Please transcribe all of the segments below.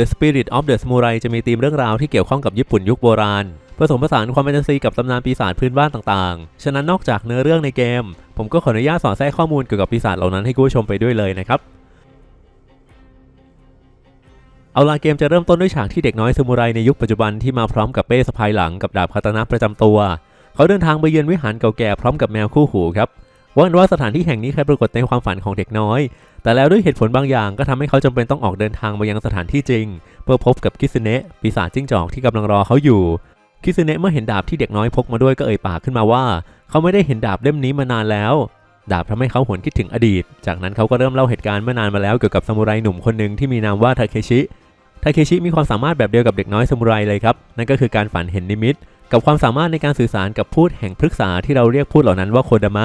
The Spirit of the Samurai จะมีธีมเรื่องราวที่เกี่ยวข้องกับญี่ปุ่นยุคโบราณ ผสมผสานความแฟนตาซีกับตำนานปีศาจพื้นบ้านต่างๆ ฉะนั้นนอกจากเนื้อเรื่องในเกม ผมก็ขออนุญาตสอนแทรกข้อมูลเกี่ยวกับปีศาจเหล่านั้นให้คุณผู้ชมไปด้วยเลยนะครับเอาล่ะเกมจะเริ่มต้นด้วยฉากที่เด็กน้อยซามูไรในยุคปัจจุบันที่มาพร้อมกับเป้สะพายหลังกับดาบคาตานะประจำตัว เขาเดินทางไปเยือนวิหารเก่าแก่พร้อมกับแมวคู่หูครับ ว่ากันว่าสถานที่แห่งนี้เคยปรากฏในความฝันของเด็กน้อย แต่แล้วด้วยเหตุผลบางอย่างก็ทำให้เขาจำเป็นต้องออกเดินทางมายังสถานที่จริง เพื่อพบกับคิสเนะปีศาจจิ้งจอกที่กำลังรอเขาอยู่คิสเนะเมื่อเห็นดาบที่เด็กน้อยพกมาด้วยก็เอ่ยปากขึ้นมาว่า เขาไม่ได้เห็นดาบเล่มนี้มานานแล้ว ดาบทำให้เขาหวนคิดถึงอดีต จากนั้นเขาก็เริ่มเล่าเหตุการณ์เมื่อนานมาแล้วเกี่ยวกับซามูไรหนุ่มคนหนึ่งที่มีนามว่าทาเคชิทาเคชิมีความสามารถแบบเดียวกับเด็กน้อยซามูไรเลยครับนั่นก็คือการฝันเห็นนิมิต กับความสามารถในการสื่อสารกับพูดแห่งพฤกษาที่เราเรียกพูดเหล่านั้นว่าโคดามะ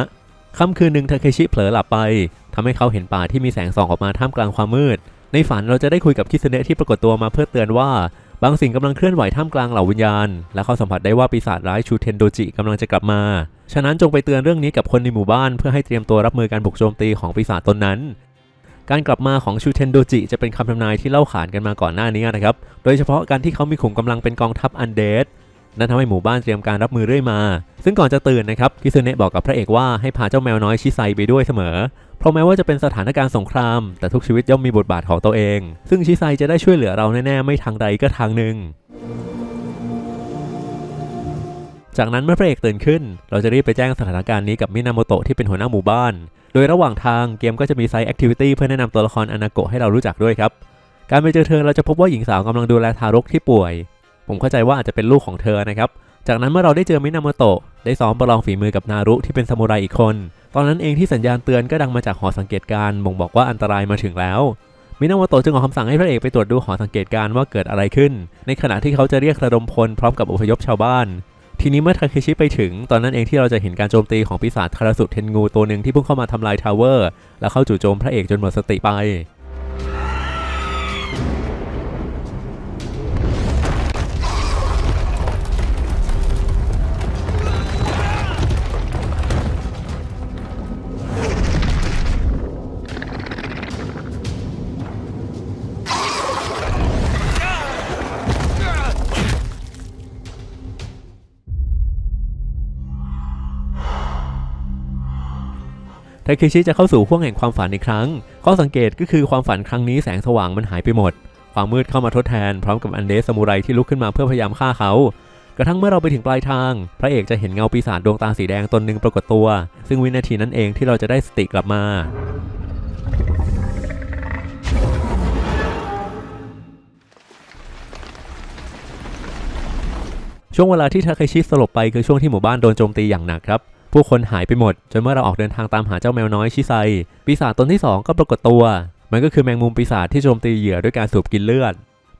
ค่ำคืนหนึ่งทาเคชิเผลอหลับไปทำให้เขาเห็นป่าที่มีแสงส่องออกมาท่ามกลางความมืด ในฝันเราจะได้คุยกับคิสเนะที่ปรากฏตัวมาเพื่อเตือนว่า บางสิ่งกำลังเคลื่อนไหวท่ามกลางเหล่าวิญญาณ และเขาสัมผัสได้ว่าปีศาจร้ายชูเทนโดจิกำลังจะกลับมา ฉะนั้นจงไปเตือนเรื่องนี้กับคนในหมู่บ้านเพื่อให้เตรียมตัวรับมือการบุกโจมตีของปีศาจตนนั้น การกลับมาของชูเทนโดจิจะเป็นคำทำนายที่เล่าขานกันมาก่อนหน้านี้นะครับ โดยเฉพาะการที่เขามีขุมกำลังเป็นกองทัพอันเดด นั่นทำให้หมู่บ้านเตรียมการรับมือเรื่อยมา ซึ่งก่อนจะตื่นนะครับคิซุเนะบอกกับพระเอกว่าให้พาเจ้าแมวน้อยชิไซไปด้วยเสมอ เพราะแม้ว่าจะเป็นสถานการณ์สงคราม แต่ทุกชีวิตย่อมมีบทบาทของตัวเอง ซึ่งชิไซจะได้ช่วยเหลือเราแน่ๆไม่ทางใดก็ทางหนึ่งจากนั้นเมื่อพระเอกตื่นขึ้น เราจะรีบไปแจ้งสถานการณ์นี้กับมินาโมโตะที่เป็นหัวหน้าหมู่บ้าน โดยระหว่างทางเกมก็จะมีไซต์แอคทิวิตี้เพื่อแนะนำตัวละครอนาโกะให้เรารู้จักด้วยครับ การไปเจอเธอเราจะพบว่าหญิงสาวกำลังดูแลทารกที่ป่วย ผมเข้าใจว่าอาจจะเป็นลูกของเธอนะครับ จากนั้นเมื่อเราได้เจอมินาโมโตะได้ซ้อมประลองฝีมือกับนารุที่เป็นซามูไรอีกคน ตอนนั้นเองที่สัญญาณเตือนก็ดังมาจากหอสังเกตการบ่งบอกว่าอันตรายมาถึงแล้วมินาโมโตะจึงออกคำสั่งให้พระเอกไปตรวจดูหอสังเกตการ์ว่าเกิดอะไรขึ้น ในขณะที่เขาจะเรียกระดมพลพร้อมกับอพยพชาวบ้าน ทีนี้เมื่อทาเคชิไปถึง ตอนนั้นเองที่เราจะเห็นการโจมตีของปีศาจคาราสุเทนงูตัวหนึ่งที่พิ่งเข้ามาทำลายทาวเวอร์ แล้วเข้าจู่โจมพระเอกจนหมดสติไป ทาเคชิจะเข้าสู่ห้วงแห่งความฝันอีกครั้ง ข้อสังเกตก็คือความฝันครั้งนี้แสงสว่างมันหายไปหมด ความมืดเข้ามาทดแทนพร้อมกับอันเดสซามูไรที่ลุกขึ้นมาเพื่อพยายามฆ่าเขา กระทั่งเมื่อเราไปถึงปลายทาง พระเอกจะเห็นเงาปีศาจดวงตาสีแดงตนหนึ่งปรากฏตัว ซึ่งวินาทีนั้นเองที่เราจะได้สติกลับมาช่วงเวลาที่ทาเคชิสลบไปคือช่วงที่หมู่บ้านโดนโจมตีอย่างหนักครับ ผู้คนหายไปหมด จนเมื่อเราออกเดินทางตามหาเจ้าแมวน้อยชิไซ ปีศาจตนที่ 2 ก็ปรากฏตัว มันก็คือแมงมุมปีศาจที่โจมตีเหยื่อด้วยการสูบกินเลือด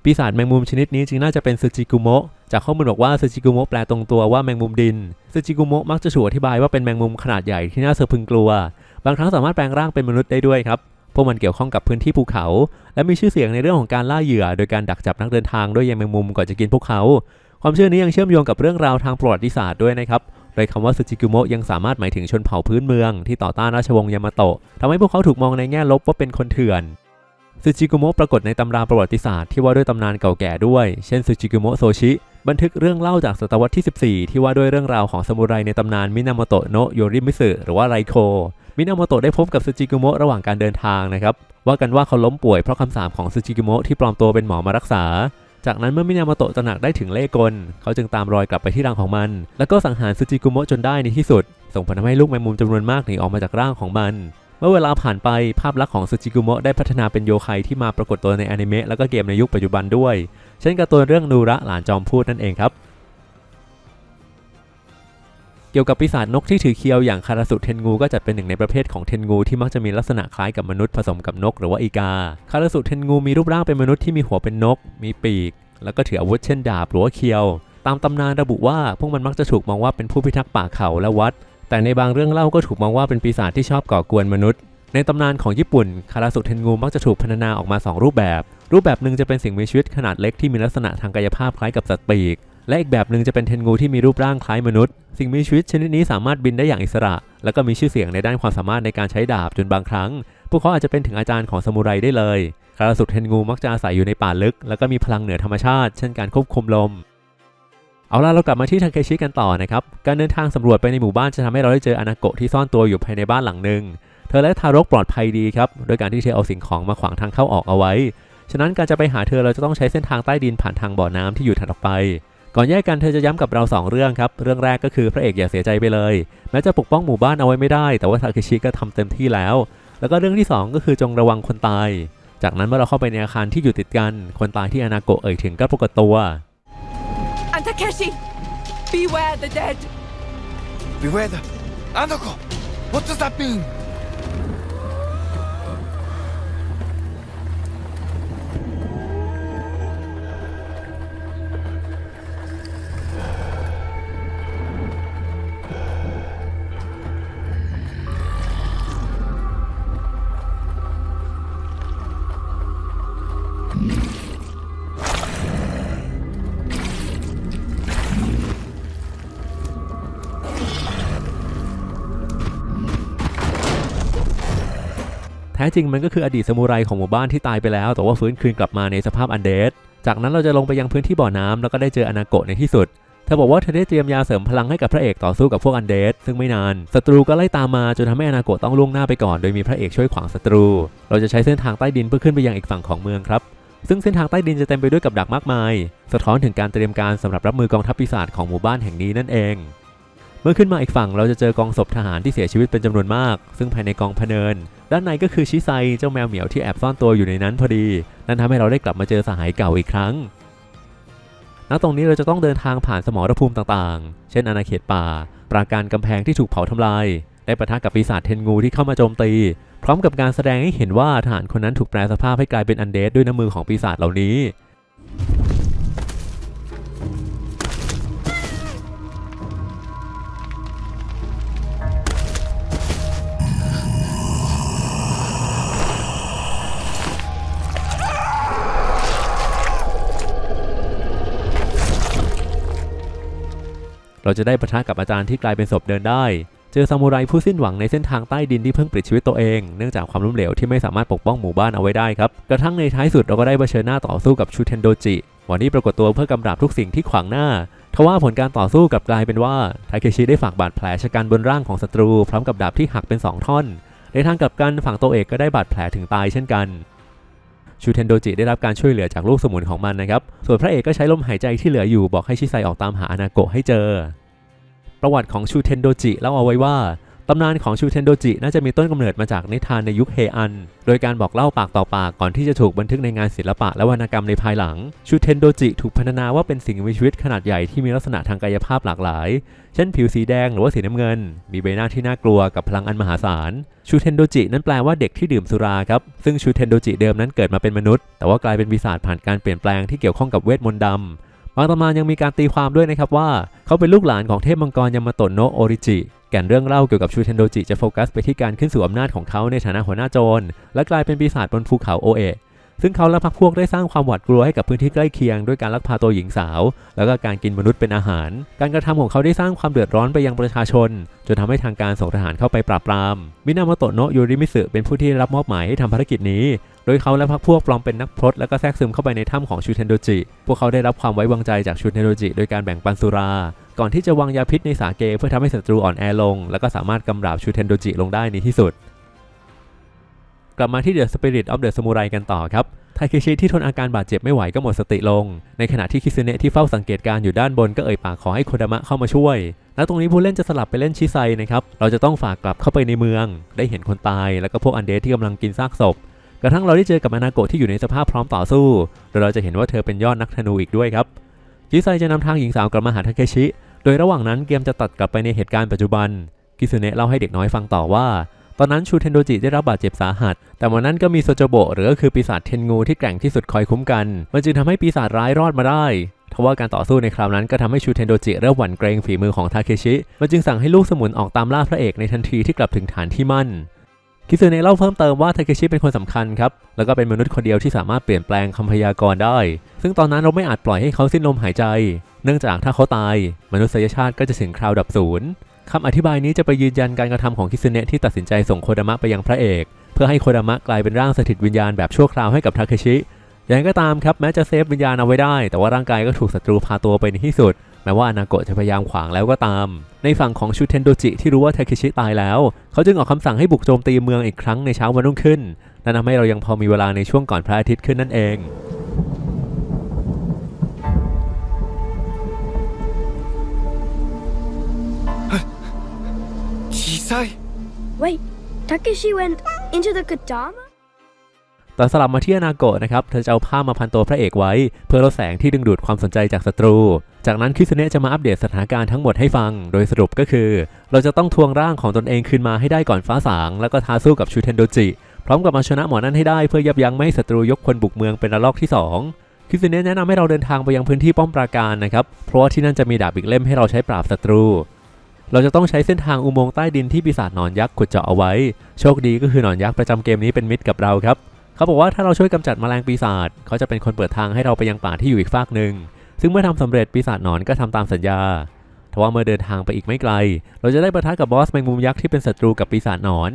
ปีศาจแมงมุมชนิดนี้จึงน่าจะเป็นซึจิกุโมะ จากข้อมูลบอกว่าซึจิกุโมะแปลตรงตัวว่าแมงมุมดินซึจิกุโมะมักจะถูกอธิบายว่าเป็นแมงมุมขนาดใหญ่ที่น่าสะพึงกลัว บางครั้งสามารถแปลงร่างเป็นมนุษย์ได้ด้วยครับ พวกมันเกี่ยวข้องกับพื้นที่ภูเขา และมีชื่อเสียงในเรื่องของการล่าเหยื่อ โดยการดักจับนักเดินทางด้วยใยแมงมุมก่อนจะกินพวกเขา ความเชื่อนี้ยังเชื่อมโยงกับเรื่องราวทางประวัติศาสตร์ด้วยนะครับ โดยคำว่าซึจิกุโมะยังสามารถหมายถึงชนเผ่าพื้นเมืองที่ต่อต้านราชวงศ์ยามาโตะทำให้พวกเขาถูกมองในแง่ลบว่าเป็นคนเถื่อนซึจิกุโมะปรากฏในตำราประวัติศาสตร์ที่ว่าด้วยตำนานเก่าแก่ด้วย เช่นซึจิกุโมะโซชิ บันทึกเรื่องเล่าจากศตวรรษที่ 14 ที่ว่าด้วยเรื่องราวของซามูไรในตำนานมินามโตะโนะโยริมิสึหรือว่าไรโค มินามโตะได้พบกับซึจิกุโมะระหว่างการเดินทางนะครับ ว่ากันว่าเขาล้มป่วยเพราะคำสาปของซึจิกุโมะที่ปลอมตัวเป็นหมอมารักษา จากนั้นเมื่อมินามาโตะตระหนักได้ถึงเล่กล เขาจึงตามรอยกลับไปที่รังของมัน แล้วก็สังหารซูจิกุโมะจนได้ในที่สุด ส่งผลทำให้ลูกแมงมุมจำนวนมากหนีออกมาจากร่างของมัน เมื่อเวลาผ่านไปภาพลักษณ์ของซูจิกุโมะได้พัฒนาเป็นโยคัยที่มาปรากฏตัวในอนิเมะแล้วก็เกมในยุคปัจจุบันด้วย เช่นการ์ตูนเรื่องนูระหลานจอมพูดนั่นเองครับ กี่ยวกับปีศาจนกที่ถือเคียวอย่างคาราสุเทนงูก็จัดเป็นหนึ่งในประเภทของเทนงูที่มักจะมีลักษณะคล้ายกับมนุษย์ผสมกับนกหรือว่าอีกา คาราสุเทนงูมีรูปร่างเป็นมนุษย์ที่มีหัวเป็นนก มีปีก แล้วก็ถืออาวุธเช่นดาบหรือว่าเคียว ตามตำนานระบุว่าพวกมันมักจะถูกมองว่าเป็นผู้พิทักษ์ป่าเขาและวัด แต่ในบางเรื่องเล่าก็ถูกมองว่าเป็นปีศาจที่ชอบก่อกวนมนุษย์ ในตำนานของญี่ปุ่น คาราสุเทนงูมักจะถูกพัฒนาออกมา 2 รูปแบบ รูปแบบหนึ่งจะเป็นสิ่งมีชีวิตขนาดเล็กที่มีลักษณะทางกายภาพคล้ายกับสัตว์ปีก และอีกแบบหนึ่งจะเป็นเทนงูที่มีรูปร่างคล้ายมนุษย์ สิ่งมีชีวิตชนิดนี้สามารถบินได้อย่างอิสระ แล้วก็มีชื่อเสียงในด้านความสามารถในการใช้ดาบจนบางครั้ง พวกเขาอาจจะเป็นถึงอาจารย์ของซามูไรได้เลยคาราสุดเทนงูมักจะอาศัยอยู่ในป่าลึก แล้วก็มีพลังเหนือธรรมชาติ เช่นการควบคุมลม เอาล่ะเรากลับมาที่ทาเคชิกันต่อนะครับ การเดินทางสำรวจไปในหมู่บ้านจะทำให้เราได้เจออนาโกะที่ซ่อนตัวอยู่ภายในบ้านหลังหนึ่ง เธอและทารกปลอดภัยดีครับ โดยการที่เธอเอาสิ่งของมาขวางทางเข้าออกเอาไว้ ฉะนั้นการจะไปหาเธอเราจะต้องใช้เส้นทางใต้ดินผ่านทางบ่อน้ำที่อยู่ถัดออกไป ก่อนแยกกันเธอจะย้ำกับเราสองเรื่องครับ เรื่องแรกก็คือพระเอกอย่าเสียใจไปเลย แม้จะปกป้องหมู่บ้านเอาไว้ไม่ได้ แต่ว่าทาเคชิก็ทำเต็มที่แล้ว แล้วก็เรื่องที่สองก็คือจงระวังคนตาย จากนั้นเมื่อเราเข้าไปในอาคารที่อยู่ติดกัน คนตายที่อนาโกะเอ่ยถึงก็ปรากฏตัว And Takeshi, beware the dead. Beware the Anako! What does that mean? แท้จริงมันก็คืออดีตสมุไรของหมู่บ้านที่ตายไปแล้ว แต่ว่าฟื้นคืนกลับมาในสภาพอันเดดจากนั้นเราจะลงไปยังพื้นที่บ่อน้ำแล้วก็ได้เจออนาโกะในที่สุดเธอบอกว่าเธอได้เตรียมยาเสริมพลังให้กับพระเอกต่อสู้กับพวกอันเดดซึ่งไม่นานศัตรูก็ไล่ตามมาจนทำให้อนาโกะต้องล่วงหน้าไปก่อน โดยมีพระเอกช่วยขวางศัตรู เราจะใช้เส้นทางใต้ดินเพื่อขึ้นไปยังอีกฝั่งของเมืองครับ ซึ่งเส้นทางใต้ดินจะเต็มไปด้วยกับดักมากมาย สะท้อนถึงการเตรียมการสำหรับรับมือกองทัพปีศาจของหมู่บ้านแห่งนี้นั่นเอง มื่อขึ้นมาอีกฝั่งเราจะเจอกองศพทหารที่เสียชีวิตเป็นจำนวนมาก ซึ่งภายในกองพเนิน ด้านในก็คือชิไซเจ้าแมวเหมียวที่แอบซ่อนตัวอยู่ในนั้นพอดี นั่นทำให้เราได้กลับมาเจอสหายเก่าอีกครั้งณตรงนี้เราจะต้องเดินทางผ่านสมรภูมิต่างๆ เช่นอาณาเขตป่า ปราการกำแพงที่ถูกเผาทำลาย ได้ปะทะกับปีศาจเทนงูที่เข้ามาโจมตี พร้อมกับการแสดงให้เห็นว่าทหารคนนั้นถูกแปลสภาพให้กลายเป็นอันเดดด้วยน้ำมือของปีศาจเหล่านี้ เราจะได้ประทะกับอาจารย์ที่กลายเป็นศพเดินได้ เจอซามูไรผู้สิ้นหวังในเส้นทางใต้ดินที่เพิ่งปลิดชีวิตตัวเองเนื่องจากความล้มเหลวที่ไม่สามารถปกป้องหมู่บ้านเอาไว้ได้ครับ กระทั่งในท้ายสุดเราก็ได้เผชิญหน้าต่อสู้กับชูเทนโดจิ วันนี้ปรากฏตัวเพื่อกำราบทุกสิ่งที่ขวางหน้าทว่าผลการต่อสู้กับกลายเป็นว่าทาเคชิได้ฝากบาดแผลชะกันบนร่างของศัตรู พร้อมกับดาบที่หักเป็นสองท่อน ในทางกลับกันฝั่งตัวเอกก็ได้บาดแผลถึงตายเช่นกัน ชูเทนโดจิได้รับการช่วยเหลือจากลูกสมุนของมันนะครับ ส่วนพระเอกก็ใช้ลมหายใจที่เหลืออยู่บอกให้ชิไซออกตามหาอนาโกะให้เจอ ประวัติของชูเทนโดจิเล่าเอาไว้ว่า ตำนานของชูเทนโดจิน่าจะมีต้นกำเนิดมาจากนิทานในยุคเฮอัน โดยการบอกเล่าปากต่อปากก่อนที่จะถูกบันทึกในงานศิลปะและวรรณกรรมในภายหลัง ชูเทนโดจิถูกพรรณนาว่าเป็นสิ่งมีชีวิตขนาดใหญ่ที่มีลักษณะทางกายภาพหลากหลาย เช่นผิวสีแดงหรือว่าสีน้ำเงิน มีใบหน้าที่น่ากลัวกับพลังอันมหาศาล ชูเทนโดจินั้นแปลว่าเด็กที่ดื่มสุราครับ ซึ่งชูเทนโดจิเดิมนั้นเกิดมาเป็นมนุษย์ แต่ว่ากลายเป็นปีศาจผ่านการเปลี่ยนแปลงที่เกี่ยวข้องกับเวทมนต์ดำบางตำนานยังมีการตีความด้วยนะครับว่า เขาเป็นลูกหลานของเทพมังกรยามาโตโนะโอริจิ ก่นเรื่องเล่าเกี่ยวกับชูเทนโดจิจะโฟกัสไปที่การขึ้นสู่อำนาจของเขาในฐานะหัวหน้าโจร และกลายเป็นปีศาจบนภูเขาโอเอะซึ่งเขาและพรรคพวกได้สร้างความหวาดกลัวให้กับพื้นที่ใกล้เคียงด้วยการลักพาตัวหญิงสาว แล้วก็การกินมนุษย์เป็นอาหาร การกระทำของเขาได้สร้างความเดือดร้อนไปยังประชาชน จนทำให้ทางการส่งทหารเข้าไปปราบปราม มินาโมโตะโนะยูริมิสึเป็นผู้ที่รับมอบหมายให้ทำภารกิจนี้ โดยเขาและพรรคพวกปลอมเป็นนักพรตและก็แทรกซึมเข้าไปในถ้ำของชูเทนโดจิ พวกเขาได้รับความไว้วางใจจากชูเทนโดจิโดยการแบ่งปันสุรา ก่อนที่จะวางยาพิษในสาเกเพื่อทำให้ศัตรูอ่อนแอลง แล้วก็สามารถกำราบชูเทนโดจิลงได้ในที่สุด กลับมาที่ The Spirit of the Samurai กันต่อครับไทเคชิที่ทนอาการบาดเจ็บไม่ไหวก็หมดสติลง ในขณะที่คิซึเนะที่เฝ้าสังเกตการ์อยู่ด้านบนก็เอ่ยปากขอให้โคดามะเข้ามาช่วย และตรงนี้ผู้เล่นจะสลับไปเล่นชิไซนะครับ เราจะต้องฝากกลับเข้าไปในเมือง ได้เห็นคนตายแล้วก็พวกอันเดสที่กำลังกินซากศพ กระทั่งเราได้เจอกับอนาโกะที่อยู่ในสภาพพร้อมต่อสู้โดยเราจะเห็นว่าเธอเป็นยอดนักธนูอีกด้วยครับชิไซจะนำทางหญิงสาวกลับมาหาทาเคชิ โดยระหว่างนั้นเกมจะตัดกลับไปในเหตุการณ์ปัจจุบัน กิซุเนะเล่าให้เด็กน้อยฟังต่อว่า ตอนนั้นชูเทนโดจิได้รับบาดเจ็บสาหัส แต่วันนั้นก็มีโซโจโบหรือก็คือปีศาจเทนงูที่แกร่งที่สุดคอยคุ้มกัน มันจึงทำให้ปีศาจร้ายรอดมาได้ทว่าการต่อสู้ในคราวนั้นก็ทำให้ชูเทนโดจิเริ่มหวั่นเกรงฝีมือของทาเคชิ มันจึงสั่งให้ลูกสมุนออกตามล่าพระเอกในทันทีที่กลับถึงฐานที่มั่น คิซึเนะเล่าเพิ่มเติมว่าทาเคชิเป็นคนสำคัญครับ แล้วก็เป็นมนุษย์คนเดียวที่สามารถเปลี่ยนแปลงคำพยากรณ์ได้ ซึ่งตอนนั้นเราไม่อาจปล่อยให้เขาสิ้นลมหายใจ เนื่องจากถ้าเขาตาย มนุษยชาติก็จะถึงคราวดับศูนย์คำอธิบายนี้จะไปยืนยันการกระทำของคิซึเนะที่ตัดสินใจส่งโคดามะไปยังพระเอกเเพื่อให้โคดามะกลายเป็นร่างสถิตวิญญาณแบบชั่วคราวให้กับทาเคชิอย่างไรก็ตามครับแม้จะเซฟวิญญาณเอาไว้ได้ แต่ว่าร่างกายก็ถูกศัตรูพาตัวไปในที่สุด แม้ว่านาโกะจะพยายามขวางแล้วก็ตาม ในฝั่งของชูเทนโดจิที่รู้ว่าทาคิชิตายแล้ว เขาจึงออกคำสั่งให้บุกโจมตีเมืองอีกครั้งในเช้าวันรุ่งขึ้นนั่นทำให้เรายังพอมีเวลาในช่วงก่อนพระอาทิตย์ขึ้นนั่นเองชิไซ Wait, Takeshi went into the Kadama? ตอนสลับมาที่อนาโกะนะครับ เธอจะเอาผ้ามาพันตัวพระเอกไว้ เพื่อลดแสงที่ดึงดูดความสนใจจากศัตรู จากนั้นคิสเนะจะมาอัปเดตสถานการณ์ทั้งหมดให้ฟัง โดยสรุปก็คือ เราจะต้องทวงร่างของตนเองคืนมาให้ได้ก่อนฟ้าสาง แล้วก็ท้าสู้กับชูเทนโดจิ พร้อมกับมาชนะหมอนั่นให้ได้เพื่อยับยั้งไม่ให้ศัตรูยกพลบุกเมืองเป็นระลอกที่สองคิสเนะแนะนำให้เราเดินทางไปยังพื้นที่ป้อมปราการนะครับ เพราะว่าที่นั่นจะมีดาบอีกเล่มให้เราใช้ปราบศัตรู เราจะต้องใช้เส้นทางอุโมงค์ใต้ดินที่ปีศาจหนอนยักษ์ขุดเจาะเอาไว้ โชคดีก็คือหนอนยักษ์ประจำเกมนี้เป็นมิตรกับเราครับ เขาบอกว่าถ้าเราช่วยกำจัดแมลงปีศาจเขาจะเป็นคนเปิดทางให้เราไปยังป่าที่อยู่อีกฟากหนึ่งซึ่งเมื่อทำสำเร็จปีศาจหนอนก็ทำตามสัญญาทว่าเมื่อเดินทางไปอีกไม่ไกล เราจะได้ประทะกับบอสแมงมุมยักษ์ที่เป็นศัตรูกับปีศาจหนอน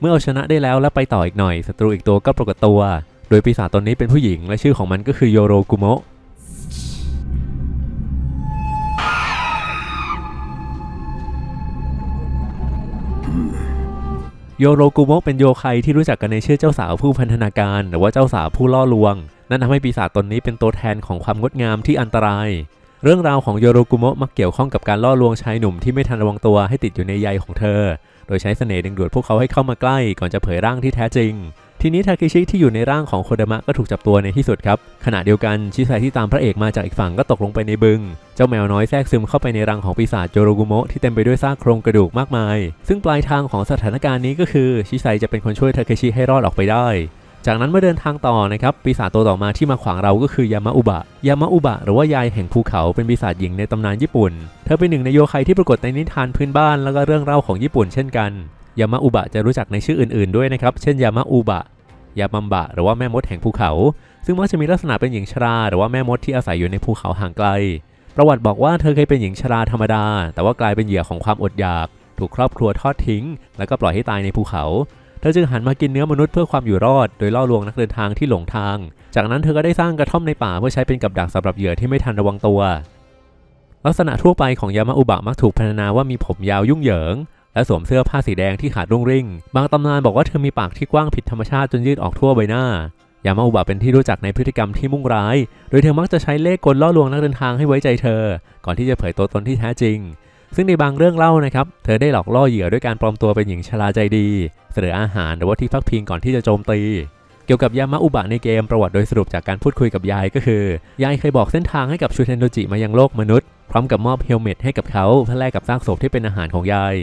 เมื่อเอาชนะได้แล้วและไปต่ออีกหน่อยศัตรูอีกตัวก็ปรากฏตัว โดยปีศาจตนนี้เป็นผู้หญิงและชื่อของมันก็คือโยโรกุโมะ โยโรกุโมะเป็นโยไคที่รู้จักกันในชื่อเจ้าสาวผู้พันธนาการ หรือว่าเจ้าสาวผู้ล่อลวง นั่นทำให้ปีศาจตนนี้เป็นตัวแทนของความงดงามที่อันตราย เรื่องราวของโยโรกุโมะมักเกี่ยวข้องกับการล่อลวงชายหนุ่มที่ไม่ทันระวังตัวให้ติดอยู่ในใยของเธอ โดยใช้เสน่ห์ดึงดูดพวกเขาให้เข้ามาใกล้ก่อนจะเผยร่างที่แท้จริง ทีนี้ทาเคชิที่อยู่ในร่างของโคดามะก็ถูกจับตัวในที่สุดครับ ขณะเดียวกันชิไซที่ตามพระเอกมาจากอีกฝั่งก็ตกลงไปในบึง เจ้าแมวน้อยแทรกซึมเข้าไปในรังของปีศาจโยโรกุโมะที่เต็มไปด้วยซากโครงกระดูกมากมาย ซึ่งปลายทางของสถานการณ์นี้ก็คือชิไซจะเป็นคนช่วยทาเคชิให้รอดออกไปได้จากนั้นเมื่อเดินทางต่อนะครับปีศาจตัวต่อมาที่มาขวางเราก็คือยามาอุบะ ยามาอุบะ หรือว่ายายแห่งภูเขาเป็นปีศาจหญิงในตำนานญี่ปุ่น เธอเป็นหนึ่งในโยไคที่ปรากฏในนิทานพื้นบ้านแล้วก็เรื่องเล่าของญี่ปุ่นเช่นกัน ยามาอุบะจะรู้จักในชื่ออื่นๆด้วยนะครับ เช่นยามาอุบะ ยามัมบะ หรือว่าแม่มดแห่งภูเขา ซึ่งมักจะมีลักษณะเป็นหญิงชรา หรือว่าแม่มดที่อาศัยอยู่ในภูเขาห่างไกล ประวัติบอกว่าเธอเคยเป็นหญิงชราธรรมดา แต่ว่ากลายเป็นเหยื่อของความอดอยาก ถูกครอบครัวทอดทิ้ง แล้วก็ปล่อยให้ตายในภูเขา เธอจึงหันมากินเนื้อมนุษย์เพื่อความอยู่รอด โดยล่อลวงนักเดินทางที่หลงทาง จากนั้นเธอก็ได้สร้างกระท่อมในป่าเพื่อใช้เป็นกับดักสำหรับเหยื่อที่ไม่ทันระวังตัว ลักษณะทั่วไปของยามาอุบะมักถูกพรรณนาว่ามีผมยาวยุ่งเหยิง และสวมเสื้อผ้าสีแดงที่ขาดรุ่งริ่ง บางตำนานบอกว่าเธอมีปากที่กว้างผิดธรรมชาติจนยืดออกทั่วใบหน้ายามาอุบะเป็นที่รู้จักในพฤติกรรมที่มุ่งร้าย โดยเธอมักจะใช้เล่ห์กลล่อลวงนักเดินทางให้ไว้ใจเธอ ก่อนที่จะเผยตัวตนที่แท้จริง ซึ่งในบางเรื่องเล่านะครับ เธอได้หลอกล่อเหยื่อด้วยการปลอมตัวเป็นหญิงชราใจดี เสนออาหารหรือว่าที่พักพิงก่อนที่จะโจมตี เกี่ยวกับยามาอุบะในเกมประวัติโดยสรุปจากการพูดคุยกับยายก็คือ ยายเคยบอกเส้นทางให้กับชูเทนโดจิมายังโลกมนุษย์ พร้อมกับมอบเฮลเมตให้กับเขาเพื่อแลกกับซากศพที่เป็นอาหารของยาย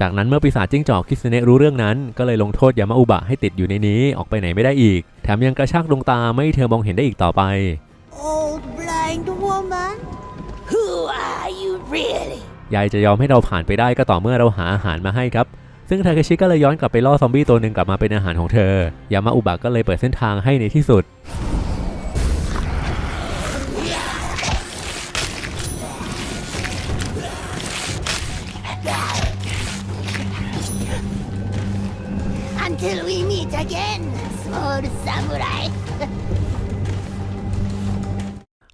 จากนั้นเมื่อปีศาจจิ้งจอกคิสเนะรู้เรื่องนั้น ก็เลยลงโทษยามาอุบะให้ติดอยู่ในนี้ออกไปไหนไม่ได้อีก แถมยังกระชากดวงตาไม่ให้เธอมองเห็นได้อีกต่อไป Old blind woman? Who are you really? ยายจะยอมให้เราผ่านไปได้ก็ต่อเมื่อเราหาอาหารมาให้ครับ ซึ่งทาเคชิก็เลยย้อนกลับไปล่อซอมบี้ตัวหนึ่งกลับมาเป็นอาหารของเธอยามาอุบะก็เลยเปิดเส้นทางให้ในที่สุด Until we meet again, small samurai.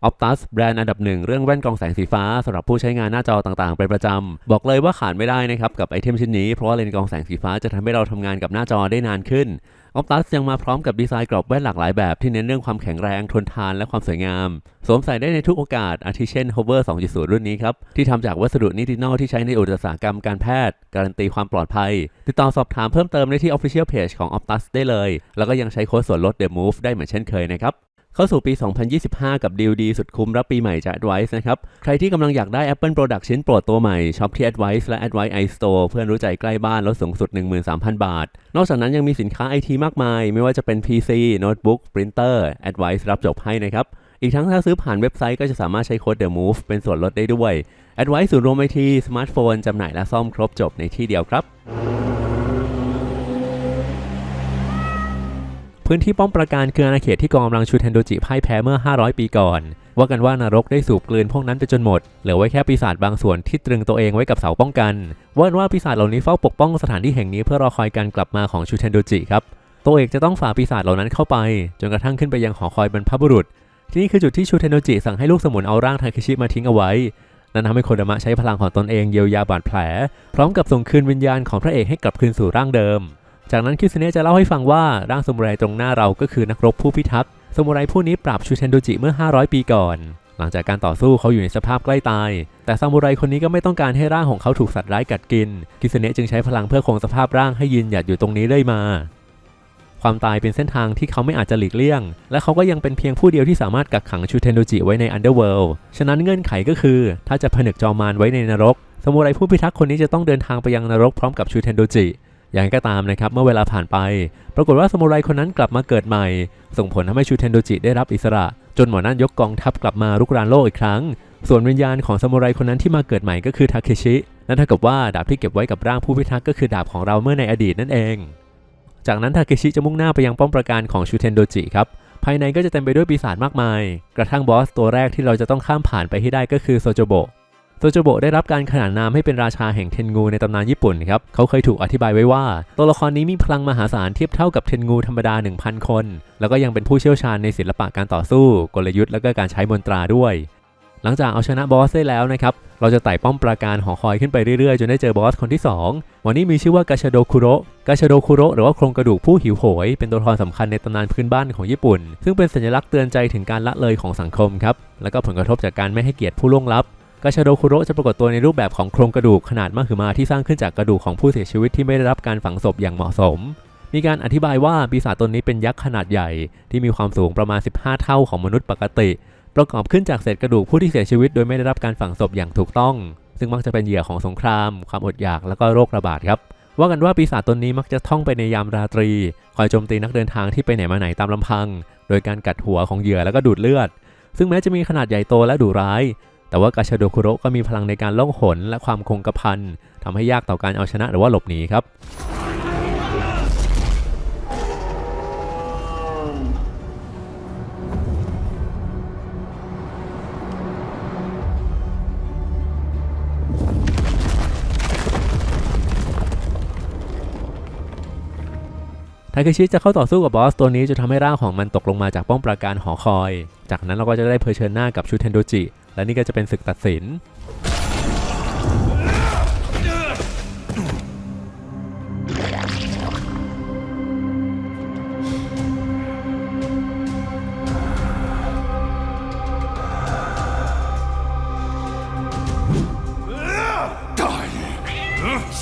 ออ t ตัสแบรนด์อันดับหนึ่งเรื่องแว่นกรองแสงสีฟ้าสำหรับผู้ใช้งานหน้าจอต่างๆ เป็นประจำ บอกเลยว่าขาดไม่ได้นะครับ กับไอเทมชิ้นนี้ เพราะว่าเลนส์กรองแสงสีฟ้าจะทำให้เราทำงานกับหน้าจอได้นานขึ้น ออ t ตัสยังมาพร้อมกับดีไซน์กรอบแว่นหลากหลายแบบที่เน้นเรื่องความแข็งแรงทนทานและความสวยงาม สวมใส่ได้ในทุกโอกาส อาทิเช่น Hover 2.0 รุ่นนี้ครับ ที่ทำจากวัสดุนิตินอลที่ใช้ในอุตสาหกรรมการแพทย์ การันตีความปลอดภัย ติดต่อสอบถามเพิ่มเติมได้ที่ Official Page ของ Optus ได้เลย แล้วก็ยังใช้โค้ดส่วนลด The Move ได้เหมือนเช่นเคยนะครับ เข้าสู่ปี 2025 กับดีลดีสุดคุ้มรับปีใหม่จาก Advice นะครับ ใครที่กำลังอยากได้ Apple Product ชิ้นโปรดตัวใหม่ช็อปที่ Advice และ Advice iStore เพื่อนรู้ใจใกล้บ้านลดสูงสุด 13,000 บาท นอกจากนั้นยังมีสินค้า IT มากมาย ไม่ว่าจะเป็น PC โน้ตบุ๊กปรินเตอร์ Advice รับจบให้นะครับ อีกทั้งถ้าซื้อผ่านเว็บไซต์ก็จะสามารถใช้โค้ด The Move เป็นส่วนลดได้ด้วย Advice ศูนย์รวมไอทีสมาร์ทโฟนจำหน่ายและซ่อมครบจบในที่เดียวครับ พื้นที่ป้อมปราการคืออาณาเขตที่กองกำลังชูเทนโดจิพ่ายแพ้เมื่อ 500 ปีก่อน ว่ากันว่านรกได้สูบกลืนพวกนั้นไปจนหมด เหลือไว้แค่ปีศาจบางส่วนที่ตรึงตัวเองไว้กับเสาป้องกัน ว่ากันว่าปีศาจเหล่านี้เฝ้าปกป้องสถานที่แห่งนี้เพื่อรอคอยการกลับมาของชูเทนโดจิครับ ตัวเอกจะต้องฝ่าปีศาจเหล่านั้นเข้าไป จนกระทั่งขึ้นไปยังหอคอยบรรพบุรุษ ที่นี่คือจุดที่ชูเทนโดจิสั่งให้ลูกสมุนเอาร่างทาเคชิมาทิ้งเอาไว้นั่นทำให้โคดามะใช้พลังของตนเองเยียวยาบาดแผล พร้อมกับส่งคืนวิญญาณของพระเอกให้กลับคืนสู่ร่างเดิม จากนั้นคิสเนะจะเล่าให้ฟังว่าร่างซามูไรตรงหน้าเราก็คือนักรบผู้พิทักษ์ซามูไรผู้นี้ปราบชูเทนโดจิเมื่อ 500 ปีก่อน หลังจากการต่อสู้เขาอยู่ในสภาพใกล้ตาย แต่ซามูไรคนนี้ก็ไม่ต้องการให้ร่างของเขาถูกสัตว์ร้ายกัดกินคิสเนะจึงใช้พลังเพื่อคงสภาพร่างให้ยืนหยัดอยู่ตรงนี้เรื่อยมา ความตายเป็นเส้นทางที่เขาไม่อาจจะหลีกเลี่ยง และเขาก็ยังเป็นเพียงผู้เดียวที่สามารถกักขังชูเทนโดจิไว้ในอันเดอร์เวิลด์ ฉะนั้นเงื่อนไขก็คือ ถ้าจะผนึกจอมารไว้ในนรก สมุไรผู้พิทักษ์คนนี้จะต้องเดินทางไปยังนรกพร้อมกับชูเทนโดจิ อย่างไรก็ตามนะครับเมื่อเวลาผ่านไป ปรากฏว่าสมุไรคนนั้นกลับมาเกิดใหม่ ส่งผลทำให้ชูเทนโดจิได้รับอิสระ จนหมอนั่นยกกองทัพกลับมารุกรานโลกอีกครั้ง ส่วนวิญญาณของสมุไรคนนั้นที่มาเกิดใหม่ก็คือทาเคชินั่นเท่ากับว่าดาบที่เก็บไว้กับร่างผู้พิทักษ์ก็คือดาบของเราเมื่อในอดีตนั่นเอง จากนั้นทาเคชิจะมุ่งหน้าไปยังป้อมปราการของชูเทนโดจิครับภายในก็จะเต็มไปด้วยปีศาจมากมาย กระทั่งบอสตัวแรกที่เราจะต้องข้ามผ่านไปให้ได้ก็คือโซโจโบ โซโจโบะได้รับการขนานนามให้เป็นราชาแห่งเทนงูในตำนานญี่ปุ่นครับ เขาเคยถูกอธิบายไว้ว่า ตัวละครนี้มีพลังมหาศาลเทียบเท่ากับเทนงูธรรมดา 1,000 คน แล้วก็ยังเป็นผู้เชี่ยวชาญในศิลปะการต่อสู้ กลยุทธ์และก็การใช้มนตราด้วย หลังจากเอาชนะบอสได้แล้วนะครับ เราจะไต่ป้อมปราการหอคอยขึ้นไปเรื่อยๆ จนได้เจอบอสคนที่ 2 วันนี้มีชื่อว่ากาชาโดคุโระกาชาโดคุโระหรือว่าโครงกระดูกผู้หิวโหย เป็นตัวละครสำคัญในตำนานพื้นบ้านของญี่ปุ่น ซึ่งเป็นสัญลักษณ์เตือนใจถึงการละเลยของสังคมครับ แล้วก็ผลกระทบจากการไม่ให้เกียรติผู้ล่วงลับ กาชาโดคุโรจะปรากฏตัวในรูปแบบของโครงกระดูกขนาดมหึมาที่สร้างขึ้นจากกระดูกของผู้เสียชีวิตที่ไม่ได้รับการฝังศพอย่างเหมาะสม มีการอธิบายว่าปีศาจตนนี้เป็นยักษ์ขนาดใหญ่ ที่มีความสูงประมาณ 15 เท่าของมนุษย์ปกติ ประกอบขึ้นจากเศษกระดูกผู้ที่เสียชีวิตโดยไม่ได้รับการฝังศพอย่างถูกต้อง ซึ่งมักจะเป็นเหยื่อของสงคราม ความอดอยากแล้วก็โรคระบาดครับว่ากันว่าปีศาจตนนี้มักจะท่องไปในยามราตรี คอยโจมตีนักเดินทางที่ไปไหนมาไหนตามลำพัง โดยการกัดหัวของเหยื่อแล้วก็ดูดเลือด ซึ่งแม้จะมีขนาดใหญ่โตและดุร้าย แต่ว่ากาชาโดคุโรก็มีพลังในการล่องหนและความคงกระพันทำให้ยากต่อการเอาชนะหรือว่าหลบหนีครับทาเคชิจะเข้าต่อสู้กับบอสตัวนี้จะทำให้ร่างของมันตกลงมาจากป้อมปราการหอคอย จากนั้นเราก็จะได้เผชิญหน้ากับชูเทนโดจิ และนี่ก็จะเป็นศึกตัดสิน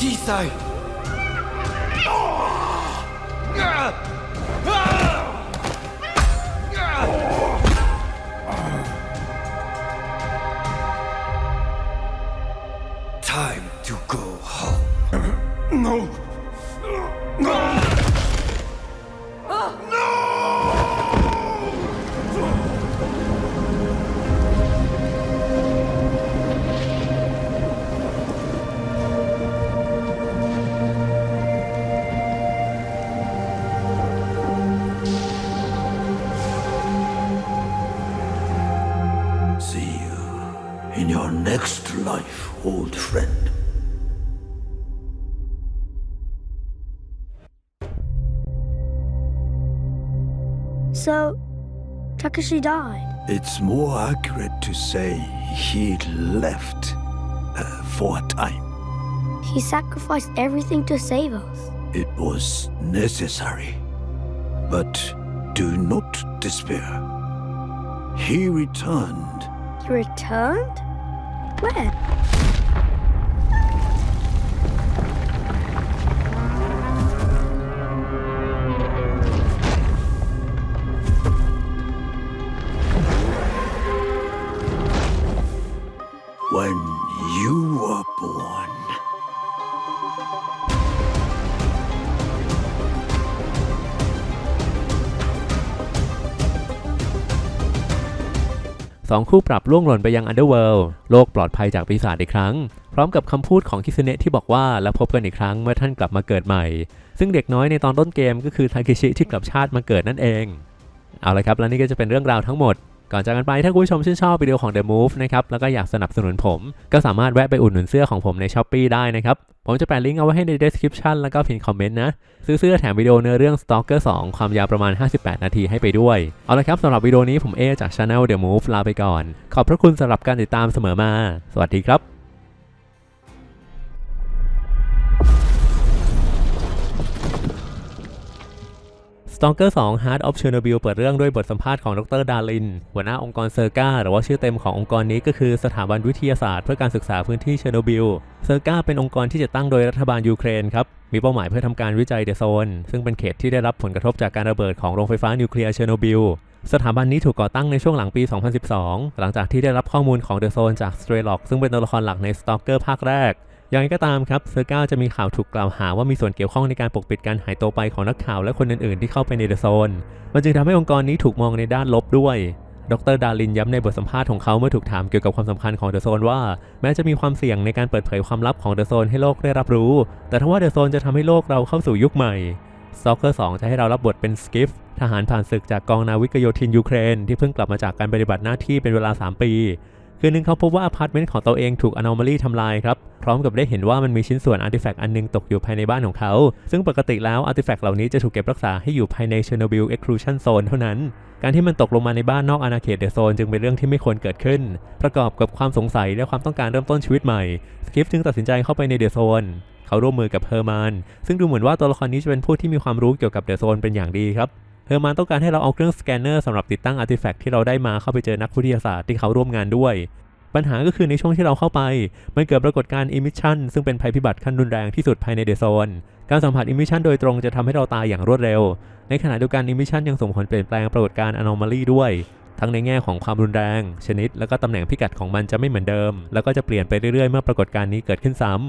小さい So, Takashi died. It's more accurate to say he left uh, for a time. He sacrificed everything to save us. It was necessary. But do not despair. He returned. He returned? When? When you were born. สองคู่ปรับล่วงหล่นไปยังอันเดอร์เวิลด์โลกปลอดภัยจากปีศาจอีกครั้ง พร้อมกับคำพูดของคิสเนะที่บอกว่าแล้วพบกันอีกครั้งเมื่อท่านกลับมาเกิดใหม่ ซึ่งเด็กน้อยในตอนต้นเกมก็คือทาเคชิที่กลับชาติมาเกิดนั่นเอง เอาละครับ และนี่ก็จะเป็นเรื่องราวทั้งหมด ก่อนจากกันไปถ้าคุณผู้ชมชื่นชอบวิดีโอของ The Move นะครับแล้วก็อยากสนับสนุนผม ก็สามารถแวะไปอุดหนุนเสื้อของผมใน s h อ p e e ได้นะครับ ผมจะแปะลิงก์เอาไว้ให้ใน description แล้วก็พิมพ์คอมเมนต์นะ ซื้อเสื้อแถมวิดีโอเนื้อเรื่อง Stalker 2 ความยาวประมาณ 58 นาทีให้ไปด้วย เอาละครับสำหรับวิดีโอนี้ผมเอจาก Channel The Move ลาไปก่อน ขอบพระคุณสำหรับการติดตามเสมอมา สวัสดีครับ Stalker 2 Heart of Chernobyl เปิดเรื่องด้วยบทสัมภาษณ์ของดรดาริน หัวหน้าองค์กรเซอร์กาหรือว่าชื่อเต็มขององค์กรนี้ก็คือสถาบันวิทยาศาสตร์เพื่อการศึกษาพื้นที่เชอร์โนบิล เซอร์กาเป็นองค์กรที่จะตั้งโดยรัฐบาลยูเครนครับ มีเป้าหมายเพื่อทำการวิจัยเดโซน ซึ่งเป็นเขตที่ได้รับผลกระทบจากการระเบิดของโรงไฟฟ้านิวเคลียร์เชอร์โนบิลสถาบันนี้ถูกก่อตั้งในช่วงหลังปี 2012 หลังจากที่ได้รับข้อมูลของเดโซนจากสเตรล็อกซึ่งเป็นตัวละครหลักใน Stalker ภาคแรก อย่างไรก็ตามครับเซอร์ก้าจะมีข่าวถูกกล่าวหาว่ามีส่วนเกี่ยวข้องในการปกปิดการหายตัวไปของนักข่าวและคนอื่นๆ ที่เข้าไปในเดอะโซน มันจึงทำให้องค์กรนี้ถูกมองในด้านลบด้วย ดรดารินย้ำในบทสัมภาษณ์ของเขาเมื่อถูกถามเกี่ยวกับความสำคัญของเดอะโซนว่า แม้จะมีความเสี่ยงในการเปิดเผยความลับของเดอะโซนให้โลกได้รับรู้ แต่ถ้าว่าเดอะโซนจะทำให้โลกเราเข้าสู่ยุคใหม่ส t อกเกอร์2จะให้เรารับบทเป็นสกิฟทหารผ่านศึกจากกองนาวิกโยธินยูเครน ที่เพิ่งกลับมาจากการปฏิบัติหน้าที่เป็นเวลา 3 ปี คืนนึงเขาพบว่าอพาร์ตเมนต์ของตัวเองถูก anomaly ทำลายครับ พร้อมกับได้เห็นว่ามันมีชิ้นส่วนอาร์ติแฟกต์อันนึงตกอยู่ภายในบ้านของเขา ซึ่งปกติแล้วอาร์ติแฟกต์เหล่านี้จะถูกเก็บรักษาให้อยู่ภายใน Chernobyl Exclusion Zone เท่านั้น การที่มันตกลงมาในบ้านนอกอาณาเขตเดอะโซนจึงเป็นเรื่องที่ไม่ควรเกิดขึ้น ประกอบกับความสงสัยและความต้องการเริ่มต้นชีวิตใหม่สกิฟจึงตัดสินใจเข้าไปในเดอะโซนเขาร่วมมือกับเฮอร์มานซึ่งดูเหมือนว่าตัวละครนี้จะเป็นผู้ที่มีความรู้เกี่ยวกับเดอะโซนเป็นอย่างดีครับ เฮอร์มานต้องการให้เราเอาเครื่องสแกนเนอร์สำหรับติดตั้งอาร์ติแฟกต์ที่เราได้มาเข้าไปเจอนักวิทยาศาสตร์ที่เขาร่วมงานด้วย ปัญหาก็คือในช่วงที่เราเข้าไป มันเกิดปรากฏการณ์อิมิชันซึ่งเป็นภัยพิบัติขั้นรุนแรงที่สุดภายในเดโซน การสัมผัสอิมิชันโดยตรงจะทำให้เราตายอย่างรวดเร็ว ในขณะเดียวกันอิมิชันยังส่งผลเปลี่ยนแปลงปรากฏการณ์ anomaly ด้วย ทั้งในแง่ของความรุนแรง ชนิด และก็ตำแหน่งพิกัดของมันจะไม่เหมือนเดิม แล้วก็จะเปลี่ยนไปเรื่อยๆเมื่อปรากฏการณ์นี้เกิดขึ้นซ้ำ